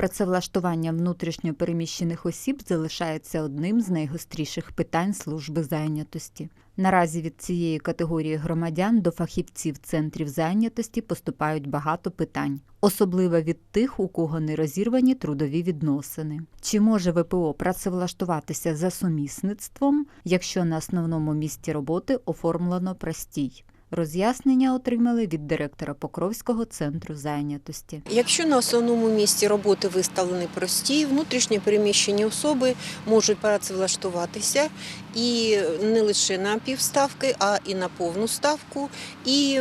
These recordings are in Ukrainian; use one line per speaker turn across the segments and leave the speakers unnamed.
Працевлаштування внутрішньо переміщених осіб залишається одним з найгостріших питань служби зайнятості. Наразі від цієї категорії громадян до фахівців центрів зайнятості поступають багато питань, особливо від тих, у кого не розірвані трудові відносини. Чи може ВПО працевлаштуватися за сумісництвом, якщо на основному місці роботи оформлено простій? Роз'яснення отримали від директора Покровського центру зайнятості.
Якщо на основному місці роботи виставлені прості, внутрішньо переміщені особи можуть працевлаштуватися і не лише на півставки, а і на повну ставку. І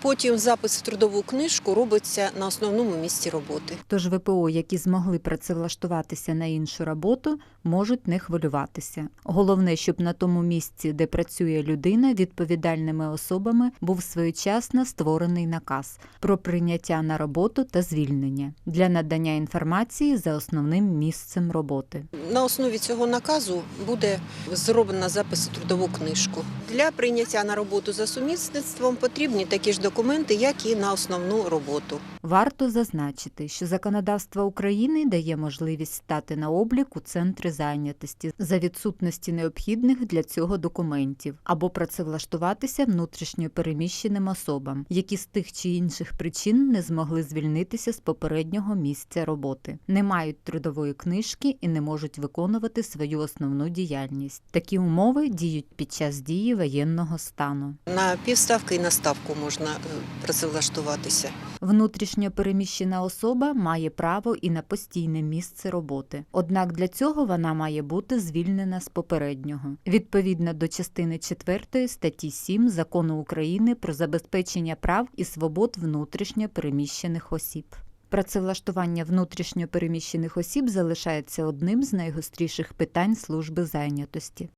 потім запис в трудову книжку робиться на основному місці роботи.
Тож ВПО, які змогли працевлаштуватися на іншу роботу, можуть не хвилюватися. Головне, щоб на тому місці, де працює людина, відповідальними особами був своєчасно створений наказ про прийняття на роботу та звільнення для надання інформації за основним місцем роботи.
На основі цього наказу буде зроблено запис в трудову книжку. Для прийняття на роботу за сумісництвом потрібні такі ж документи, як і на основну роботу.
Варто зазначити, що законодавство України дає можливість стати на облік у центри зайнятості за відсутності необхідних для цього документів або працевлаштуватися внутрішньо переміщеним особам, які з тих чи інших причин не змогли звільнитися з попереднього місця роботи, не мають трудової книжки і не можуть виконувати свою основну діяльність. Такі умови діють під час дії воєнного стану.
На півставки і на ставку можна е, працевлаштуватися.
Внутрішньо переміщена особа має право і на постійне місце роботи. Однак для цього вона має бути звільнена з попереднього відповідно до частини 4 статті 7 Закону України про забезпечення прав і свобод внутрішньо переміщених осіб. Працевлаштування внутрішньо переміщених осіб залишається одним з найгостріших питань служби зайнятості.